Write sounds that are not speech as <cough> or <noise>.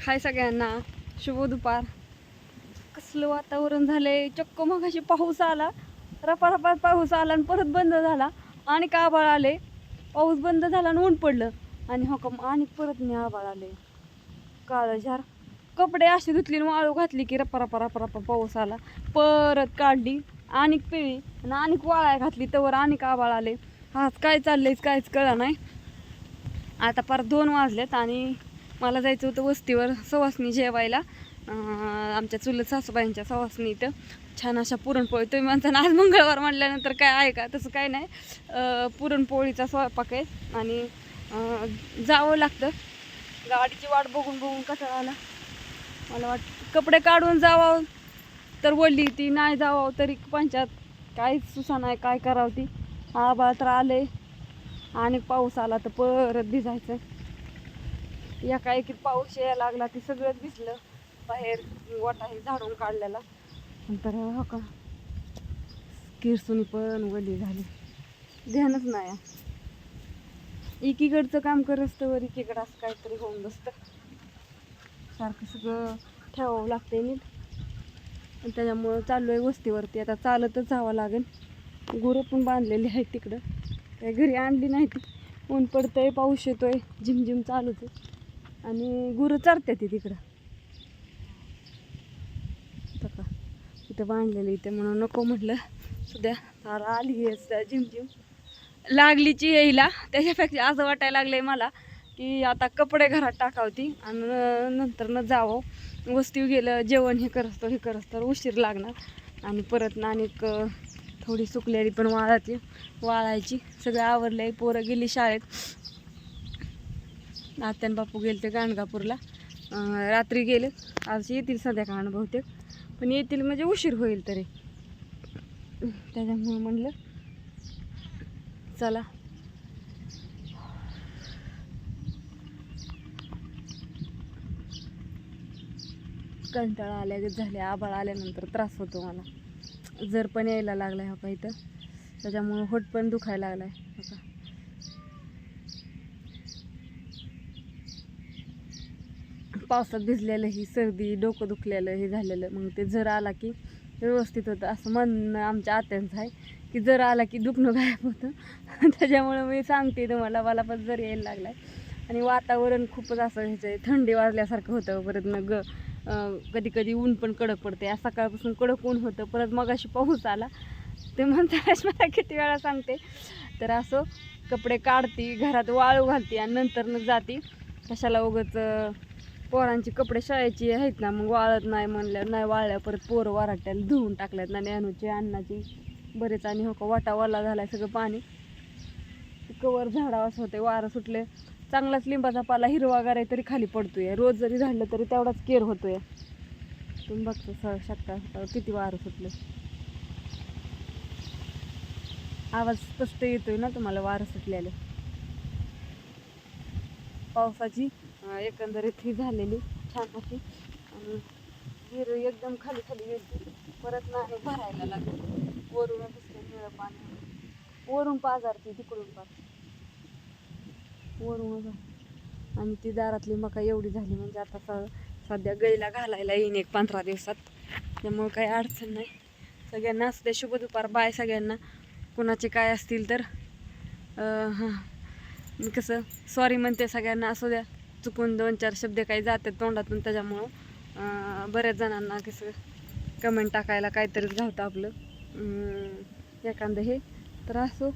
हाय सगळ्यांना. शुभ दुपार. कसलं वातावरण झालंय? चक्क मग अशी पाऊस आला. रपा रपा पाऊस आला आणि परत बंद झाला. आणि का आबाळ आले पाऊस बंद झाला आणि ऊन पडलं. आणि हो हकम आणि परत मी आबाळ आले काळं झार. कपडे असे धुतली आणि वाळू घातली की रपा रपा रपा रपा पाऊस आला. परत काढली आणि पिळी आणि आणि वाळाय घातली. तवर आणि आबाळ आले आज काय चाललंयच काहीच कळा नाही. आता परत दोन वाजलेत आणि मला जायचं होतं वस्तीवर सवासनी जेवायला. आमच्या चुलत सासूबाईंच्या सवासनी इथं. छान अशा पुरणपोळी. तुम्ही म्हणता आज मंगळवार म्हटल्यानंतर काय आहे का? तसं काय नाही. पुरणपोळीचा स्वयंपाक आहे. आणि जावं लागतं. गाडीची वाट बघून बघून कंटाळा आला मला वाट कपडे काढून जावं. तर बोलली ती नाही जावं तरी पंचायत. काहीच सुसा नाही काय करावं ती. आबाळ तर आले आणि पाऊस आला तर परत भिजायचं एका एकीत पाऊस यायला लागला ते सगळंच भिजलं बाहेर वाटाही झाडून काढलेला. नंतर हो का किरसून पण वली झाली. ध्यानच नाही एकीकडचं काम करत असतं वर एकीकडं असं काहीतरी होऊन बसतं. सारखं सगळं ठेवावं लागतंय नीट. आणि त्याच्यामुळं चाललो आहे वस्तीवरती. आता चालतच जावं लागेल. गुरं पण बांधलेली आहेत तिकडं. काही घरी आणली नाही ती. ऊन पडतंय पाऊस येतोय झिमझिम चालूच आहे. आणि गुरु चरते ती तिकडं. इथं का? इथं बांधलेलं इथे म्हणून नको म्हटलं. सध्या तारा आली आहे झिमझिम लागलीची येईला त्याच्यापेक्षा असं वाटायला लागलंय मला की आता कपडे घरात टाकावती आणि न- नंतर न जावं. वस्ती गेलं जेवण हे करस तर हे करस तर उशीर लागणार. आणि परत नानिक थोडी सुकलेली पण वाळायची वाळायची. सगळं आवरलंय. पोरं गेली शाळेत. आत्यान बापू गेले ते गाणगापूरला रात्री गेले. आज येतील संध्याकाळनं बहुतेक. पण येतील म्हणजे उशीर होईल तरी. त्याच्यामुळे म्हणलं चला. कंटाळा आल्या झाले. आबाळ आल्यानंतर त्रास होतो मला. जर पण यायला लागला आहे का तर. त्याच्यामुळं होट पण दुखायला लागला आहे पावसात भिजलेलं ही सर्दी डोकं दुखलेलं हे झालेलं. मग ते जर आला की व्यवस्थित होतं. असं म्हणणं आमच्या आत्यांचं आहे की जर आला की दुखणं गायब होतं. <laughs> त्याच्यामुळं मी सांगते तुम्हाला मला पण जर यायला लागला आहे आणि वातावरण खूपच असं ह्याचं आहे थंडी वाजल्यासारखं होतं. परत मग कधी कधी ऊन पण कडक पडते आज सकाळपासून कडक ऊन होतं. परत मग अशी पाऊस आला. ते म्हणतानाच मला किती वेळा सांगते. तर असं कपडे काढती घरात वाळू घालते आणि नंतर जाते जाती. कशाला उगच पोरांची कपडे शाळेची आहेत ना मग वाळत नाही म्हणल्या नाही वाळल्या परत पोरं वराट्याला धुवून टाकल्यात ना नॅनूची अन्नाची बरेच आणि हो का वाटा वाला झालाय सगळं पाणी. कवर झाडावास होते वारं सुटले चांगलाच लिंबाचा पाला हिरवागार आहे तरी खाली पडतोय. रोज जरी झाडलं तरी तेवढाच केअर होतोय. तुम्ही बघतो स शकता किती वारं सुटलं आवाज स्पष्ट येतोय ना तुम्हाला वारं सुटलेले? पावसाची एकंदरीत ही झालेली छान अशी. आणि विहीर एकदम खाली खाली गेली परत नाही भरायला लागली. वरून दुसरं निळं पाणी वरून पाजारती तिकडून पाज वरून आणि ती दारातली मका एवढी झाली म्हणजे आता स सध्या गैला घालायला येईन एक पंधरा दिवसात. त्यामुळं काही अडचण नाही. सगळ्यांना असू द्या शुभ दुपार बाय सगळ्यांना. कुणाचे काय असतील तर. हां. कसं सॉरी म्हणते सगळ्यांना असू द्या. चुकून दोन चार शब्द काही जातात तोंडातून त्याच्यामुळं बऱ्याच जणांना कसं कमेंट टाकायला काहीतरीच घालतं आपलं. एखादं हे. तर असो.